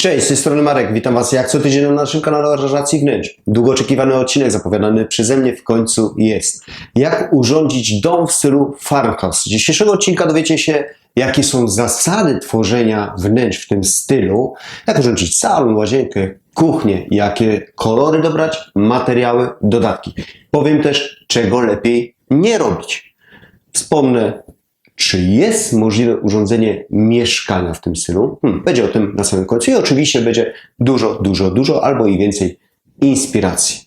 Cześć, z tej strony Marek, witam Was jak co tydzień na naszym kanale aranżacji wnętrz. Długo oczekiwany odcinek zapowiadany przeze mnie w końcu jest. Jak urządzić dom w stylu farmhouse. Z dzisiejszego odcinka dowiecie się, jakie są zasady tworzenia wnętrz w tym stylu, jak urządzić salon, łazienkę, kuchnię, jakie kolory dobrać, materiały, dodatki. Powiem też, czego lepiej nie robić. Wspomnę, czy jest możliwe urządzenie mieszkania w tym stylu? Hmm, będzie o tym na samym końcu i oczywiście będzie dużo, dużo, dużo albo i więcej inspiracji.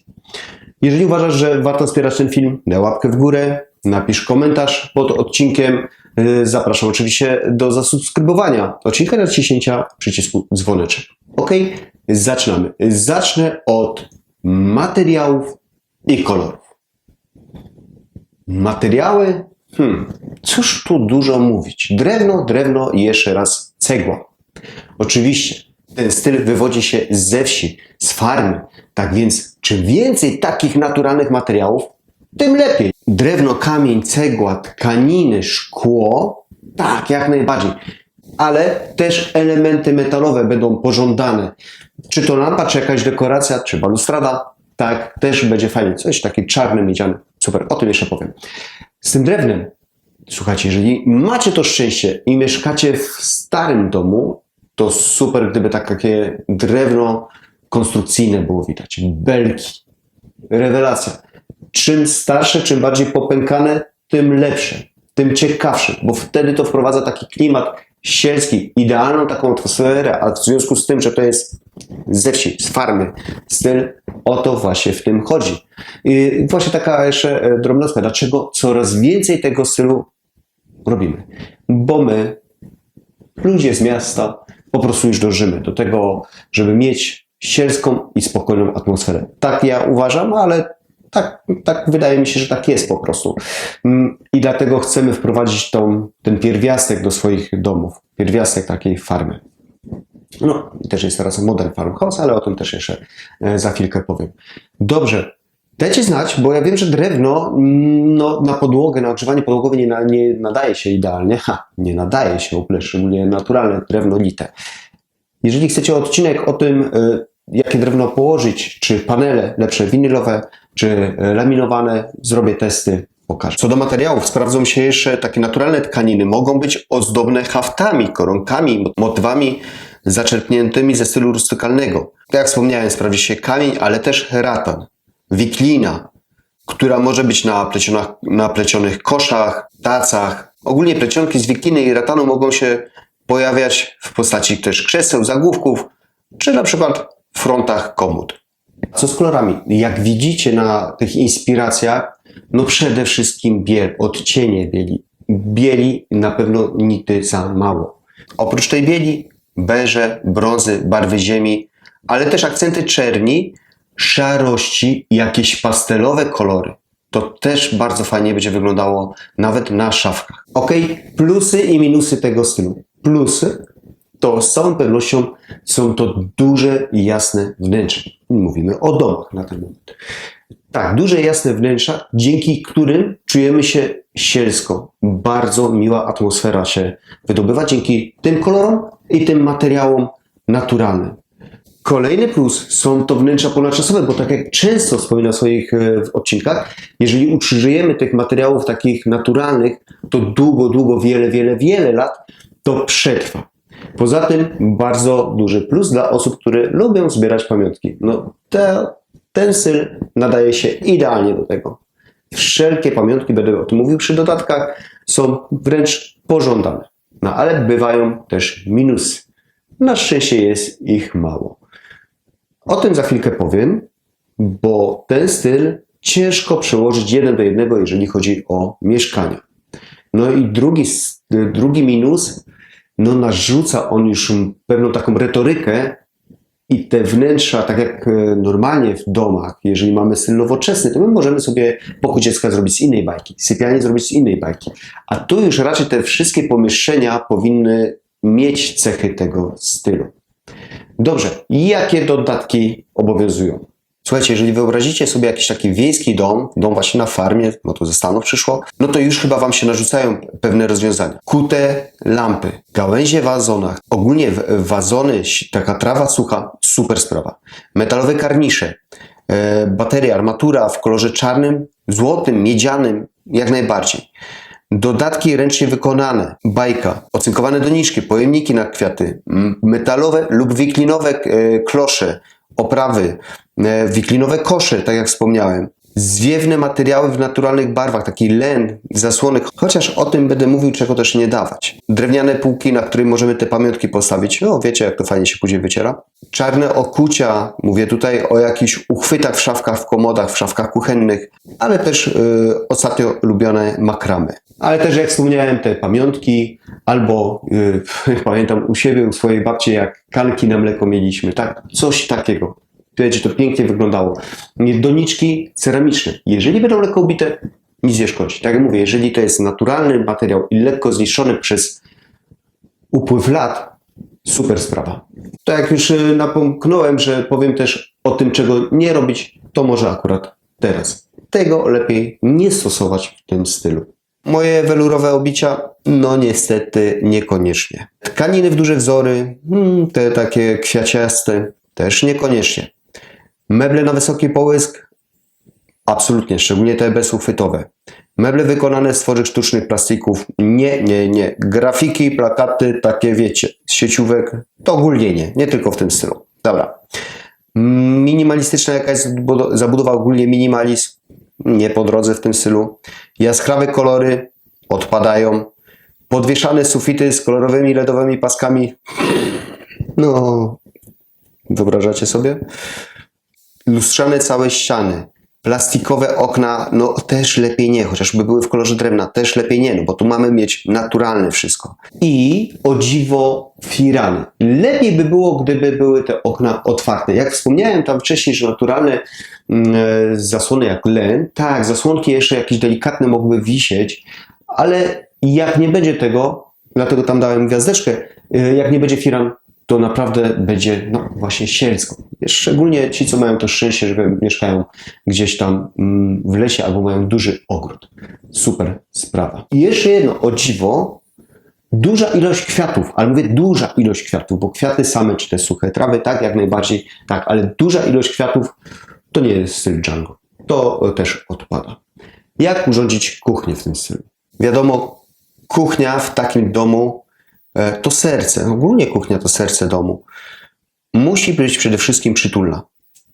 Jeżeli uważasz, że warto wspierać ten film, daj łapkę w górę, napisz komentarz pod odcinkiem. Yy, Zapraszam oczywiście do zasubskrybowania odcinka i naciśnięcia przycisku dzwoneczek. Ok, zaczynamy. Zacznę od materiałów i kolorów. Materiały Hmm, cóż tu dużo mówić. Drewno, drewno i jeszcze raz cegła. Oczywiście, ten styl wywodzi się ze wsi, z farmy. Tak więc, czym więcej takich naturalnych materiałów, tym lepiej. Drewno, kamień, cegła, tkaniny, szkło, tak, jak najbardziej. Ale też elementy metalowe będą pożądane. Czy to lampa, czy jakaś dekoracja, czy balustrada, tak, też będzie fajnie. Coś takie czarne, miedziane. Super, o tym jeszcze powiem. Z tym drewnem, słuchajcie, jeżeli macie to szczęście i mieszkacie w starym domu, to super, gdyby tak takie drewno konstrukcyjne było widać. Belki. Rewelacja. Czym starsze, czym bardziej popękane, tym lepsze, tym ciekawsze, bo wtedy to wprowadza taki klimat sielski, idealną taką atmosferę, a w związku z tym, że to jest ze wsi, z farmy, styl, o to właśnie w tym chodzi. I właśnie taka jeszcze e, drobnostka, dlaczego coraz więcej tego stylu robimy? Bo my, ludzie z miasta, po prostu już dążymy do tego, żeby mieć sielską i spokojną atmosferę. Tak ja uważam, ale tak, tak wydaje mi się, że tak jest po prostu. Mm, I dlatego chcemy wprowadzić tą, ten pierwiastek do swoich domów. Pierwiastek takiej farmy. No, też jest teraz model farmhouse, ale o tym też jeszcze e, za chwilkę powiem. Dobrze. Dajcie znać, bo ja wiem, że drewno mm, no, na podłogę, na ogrzewanie podłogowe nie, na, nie nadaje się idealnie. Ha, nie nadaje się ogóle, szczególnie naturalne drewno lite. Jeżeli chcecie odcinek o tym, y, jakie drewno położyć, czy panele lepsze winylowe, czy y, laminowane, zrobię testy, pokażę. Co do materiałów, sprawdzą się jeszcze takie naturalne tkaniny. Mogą być ozdobne haftami, koronkami, motywami zaczerpniętymi ze stylu rustykalnego. Jak wspomniałem, sprawdzi się kamień, ale też ratan, wiklina, która może być na, plecionach, na plecionych koszach, tacach. Ogólnie plecionki z wikliny i ratanu mogą się pojawiać w postaci też krzeseł, zagłówków, czy na przykład w frontach komód. Co z kolorami? Jak widzicie na tych inspiracjach, no przede wszystkim biel, odcienie bieli. Bieli na pewno nigdy za mało. Oprócz tej bieli, beże, brązy, barwy ziemi, ale też akcenty czerni, szarości jakieś pastelowe kolory. To też bardzo fajnie będzie wyglądało nawet na szafkach. Ok, plusy i minusy tego stylu. Plusy to z całą pewnością są to duże i jasne wnętrza. Mówimy o domach na ten moment. Tak, duże jasne wnętrza, dzięki którym czujemy się sielsko. Bardzo miła atmosfera się wydobywa dzięki tym kolorom i tym materiałom naturalnym. Kolejny plus są to wnętrza ponadczasowe, bo tak jak często wspominam w swoich e, odcinkach, jeżeli użyjemy tych materiałów takich naturalnych, to długo, długo, wiele, wiele, wiele lat to przetrwa. Poza tym bardzo duży plus dla osób, które lubią zbierać pamiątki. No, te, ten styl nadaje się idealnie do tego. Wszelkie pamiątki, będę o tym mówił przy dodatkach, są wręcz pożądane. No ale bywają też minusy. Na szczęście jest ich mało. O tym za chwilkę powiem, bo ten styl ciężko przełożyć jeden do jednego, jeżeli chodzi o mieszkania. No i drugi, drugi minus, no narzuca on już pewną taką retorykę i te wnętrza, tak jak e, normalnie w domach, jeżeli mamy styl nowoczesny, to my możemy sobie pokój dziecka zrobić z innej bajki, sypialnię zrobić z innej bajki. A tu już raczej te wszystkie pomieszczenia powinny mieć cechy tego stylu. Dobrze, jakie dodatki obowiązują? Słuchajcie, jeżeli wyobrazicie sobie jakiś taki wiejski dom, dom właśnie na farmie, bo to ze Stanów przyszło, no to już chyba wam się narzucają pewne rozwiązania. Kute lampy, gałęzie w wazonach, ogólnie wazony, taka trawa sucha, super sprawa. Metalowe karnisze, e, bateria, armatura w kolorze czarnym, złotym, miedzianym, jak najbardziej. Dodatki ręcznie wykonane, bajka, ocynkowane doniczki, pojemniki na kwiaty, metalowe lub wiklinowe e, klosze, oprawy, e, wiklinowe kosze, tak jak wspomniałem. Zwiewne materiały w naturalnych barwach, taki len, zasłony, chociaż o tym będę mówił, czego też nie dawać. Drewniane półki, na których możemy te pamiątki postawić. No, wiecie, jak to fajnie się później wyciera. Czarne okucia, mówię tutaj o jakichś uchwytach w szafkach, w komodach, w szafkach kuchennych, ale też y, ostatnio lubione makramy. Ale też, jak wspomniałem, te pamiątki, albo y, pamiętam u siebie, u swojej babci, jak kalki na mleko mieliśmy, tak? Coś takiego. Wiecie, to pięknie wyglądało. Doniczki ceramiczne. Jeżeli będą lekko ubite, nic nie szkodzi. Tak jak mówię, jeżeli to jest naturalny materiał i lekko zniszczony przez upływ lat, super sprawa. Tak jak już y, napomknąłem, że powiem też o tym, czego nie robić, to może akurat teraz. Tego lepiej nie stosować w tym stylu. Moje welurowe obicia? No niestety niekoniecznie. Tkaniny w duże wzory, hmm, te takie kwiaciaste, też niekoniecznie. Meble na wysoki połysk? Absolutnie, szczególnie te bezuchwytowe. Meble wykonane z tworzyw sztucznych plastików? Nie, nie, nie. Grafiki, plakaty, takie wiecie, sieciówek? To ogólnie nie, nie tylko w tym stylu. Dobra. Minimalistyczna jakaś zabudo- zabudowa, ogólnie minimalizm? Nie po drodze w tym stylu. Jaskrawe kolory? Odpadają. Podwieszane sufity z kolorowymi LEDowymi paskami? No, wyobrażacie sobie? Lustrzane całe ściany, plastikowe okna, no też lepiej nie, chociażby były w kolorze drewna, też lepiej nie, no bo tu mamy mieć naturalne wszystko. I o dziwo firany. Lepiej by było, gdyby były te okna otwarte. Jak wspomniałem tam wcześniej, że naturalne mm, e, zasłony jak len, tak, zasłonki jeszcze jakieś delikatne mogły wisieć, ale jak nie będzie tego, dlatego tam dałem gwiazdeczkę, e, jak nie będzie firan, to naprawdę będzie no, właśnie sielsko. Szczególnie ci, co mają to szczęście, że mieszkają gdzieś tam mm, w lesie albo mają duży ogród. Super sprawa. I jeszcze jedno, o dziwo, duża ilość kwiatów, ale mówię duża ilość kwiatów, bo kwiaty same, czy te suche trawy, tak, jak najbardziej, tak, ale duża ilość kwiatów to nie jest styl Django. To też odpada. Jak urządzić kuchnię w tym stylu? Wiadomo, kuchnia w takim domu to serce, ogólnie kuchnia to serce domu. Musi być przede wszystkim przytulna.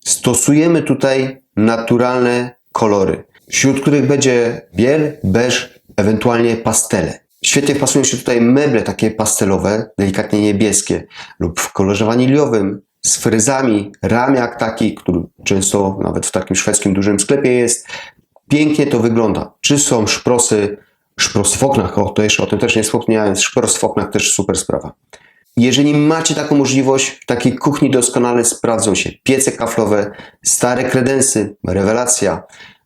Stosujemy tutaj naturalne kolory, wśród których będzie biel, beż, ewentualnie pastele. Świetnie wpasują się tutaj meble takie pastelowe, delikatnie niebieskie lub w kolorze waniliowym, z fryzami, ramiak taki, który często nawet w takim szwedzkim dużym sklepie jest. Pięknie to wygląda. Czy są szprosy, szprosy w oknach, o, to jeszcze o tym też nie wspomniałem, oknach też super sprawa. Jeżeli macie taką możliwość, w takiej kuchni doskonale sprawdzą się piece kaflowe, stare kredensy, rewelacja,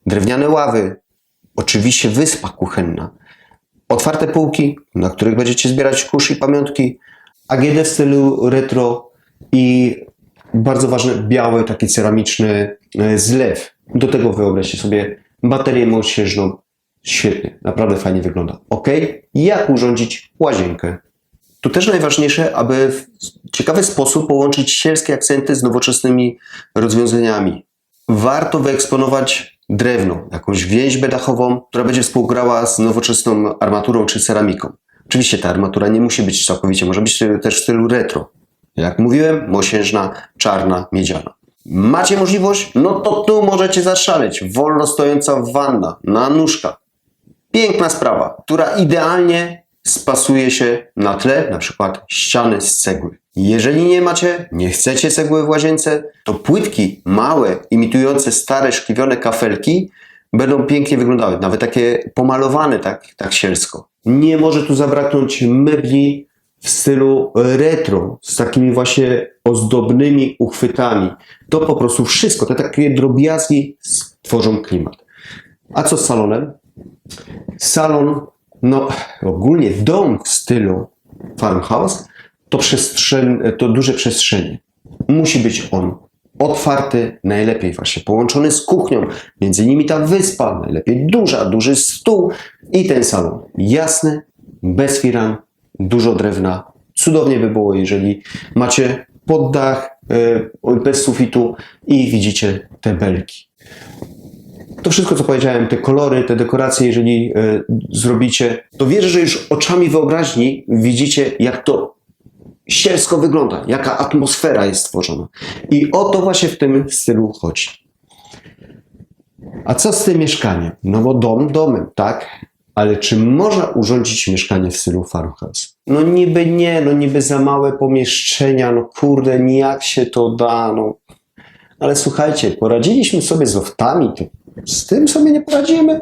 drewniane ławy, oczywiście wyspa kuchenna, otwarte półki, na których będziecie zbierać kurz i pamiątki, AGD w stylu retro i bardzo ważne, biały, taki ceramiczny e, zlew. Do tego wyobraźcie sobie baterię mosiężną. Świetnie, naprawdę fajnie wygląda. Ok, jak urządzić łazienkę? Tu też najważniejsze, aby w ciekawy sposób połączyć sielskie akcenty z nowoczesnymi rozwiązaniami. Warto wyeksponować drewno, jakąś więźbę dachową, która będzie współgrała z nowoczesną armaturą czy ceramiką. Oczywiście ta armatura nie musi być całkowicie, może być też w stylu retro. Jak mówiłem, mosiężna, czarna, miedziana. Macie możliwość? No to tu możecie zaszaleć. Wolno stojąca wanna na nóżkach. Piękna sprawa, która idealnie spasuje się na tle na przykład ściany z cegły. Jeżeli nie macie, nie chcecie cegły w łazience, to płytki małe, imitujące stare, szkliwione kafelki będą pięknie wyglądały, nawet takie pomalowane tak, tak sielsko. Nie może tu zabraknąć mebli w stylu retro, z takimi właśnie ozdobnymi uchwytami. To po prostu wszystko, te takie drobiazgi stworzą klimat. A co z salonem? Salon, no ogólnie dom w stylu farmhouse to, to duże przestrzenie. Musi być on otwarty, najlepiej właśnie połączony z kuchnią, między nimi ta wyspa, najlepiej duża, duży stół i ten salon. Jasny, bez firan, dużo drewna. Cudownie by było, jeżeli macie poddach e, bez sufitu i widzicie te belki. To wszystko, co powiedziałem, te kolory, te dekoracje, jeżeli e, zrobicie, to wierzę, że już oczami wyobraźni widzicie, jak to sielsko wygląda, jaka atmosfera jest stworzona. I o to właśnie w tym stylu chodzi. A co z tym mieszkaniem? No bo dom domem, tak? Ale czy można urządzić mieszkanie w stylu farmhouse? No niby nie, no niby za małe pomieszczenia, no kurde, nijak się to da, no. Ale słuchajcie, poradziliśmy sobie z loftami, z tym sobie nie poradzimy?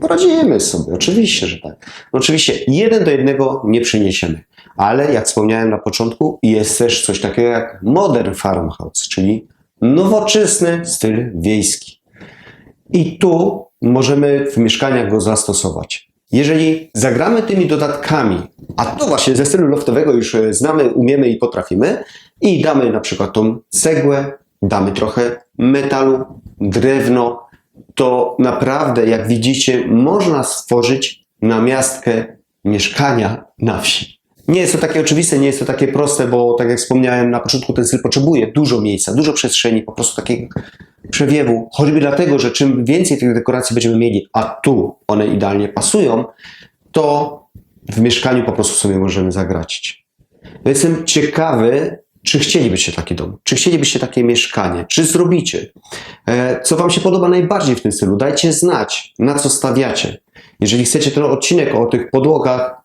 Poradzimy sobie, oczywiście, że tak. No oczywiście jeden do jednego nie przyniesiemy, ale jak wspomniałem na początku, jest też coś takiego jak modern farmhouse, czyli nowoczesny styl wiejski. I tu możemy w mieszkaniach go zastosować. Jeżeli zagramy tymi dodatkami, a to właśnie ze stylu loftowego już e, znamy, umiemy i potrafimy, i damy na przykład tą cegłę, damy trochę metalu, drewno, to naprawdę, jak widzicie, można stworzyć namiastkę mieszkania na wsi. Nie jest to takie oczywiste, nie jest to takie proste, bo tak jak wspomniałem na początku, ten styl potrzebuje dużo miejsca, dużo przestrzeni, po prostu takiego przewiewu, choćby dlatego, że czym więcej tych dekoracji będziemy mieli, a tu one idealnie pasują, to w mieszkaniu po prostu sobie możemy zagracić. Jestem ciekawy, czy chcielibyście taki dom, czy chcielibyście takie mieszkanie, czy zrobicie. E, Co Wam się podoba najbardziej w tym stylu? Dajcie znać, na co stawiacie. Jeżeli chcecie ten odcinek o tych podłogach,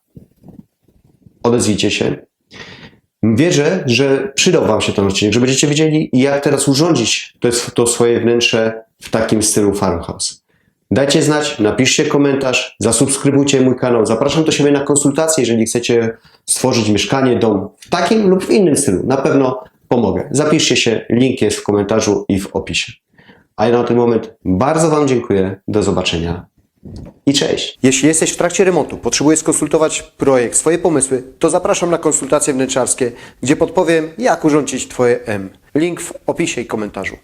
odezwijcie się. Wierzę, że przydał Wam się ten odcinek, że będziecie wiedzieli, jak teraz urządzić to, to swoje wnętrze w takim stylu farmhouse. Dajcie znać, napiszcie komentarz, zasubskrybujcie mój kanał. Zapraszam do siebie na konsultacje, jeżeli chcecie stworzyć mieszkanie, dom w takim lub w innym stylu. Na pewno pomogę. Zapiszcie się, link jest w komentarzu i w opisie. A ja na ten moment bardzo Wam dziękuję. Do zobaczenia i cześć. Jeśli jesteś w trakcie remontu, potrzebujesz skonsultować projekt, swoje pomysły, to zapraszam na konsultacje wnętrzarskie, gdzie podpowiem, jak urządzić Twoje M. Link w opisie i komentarzu.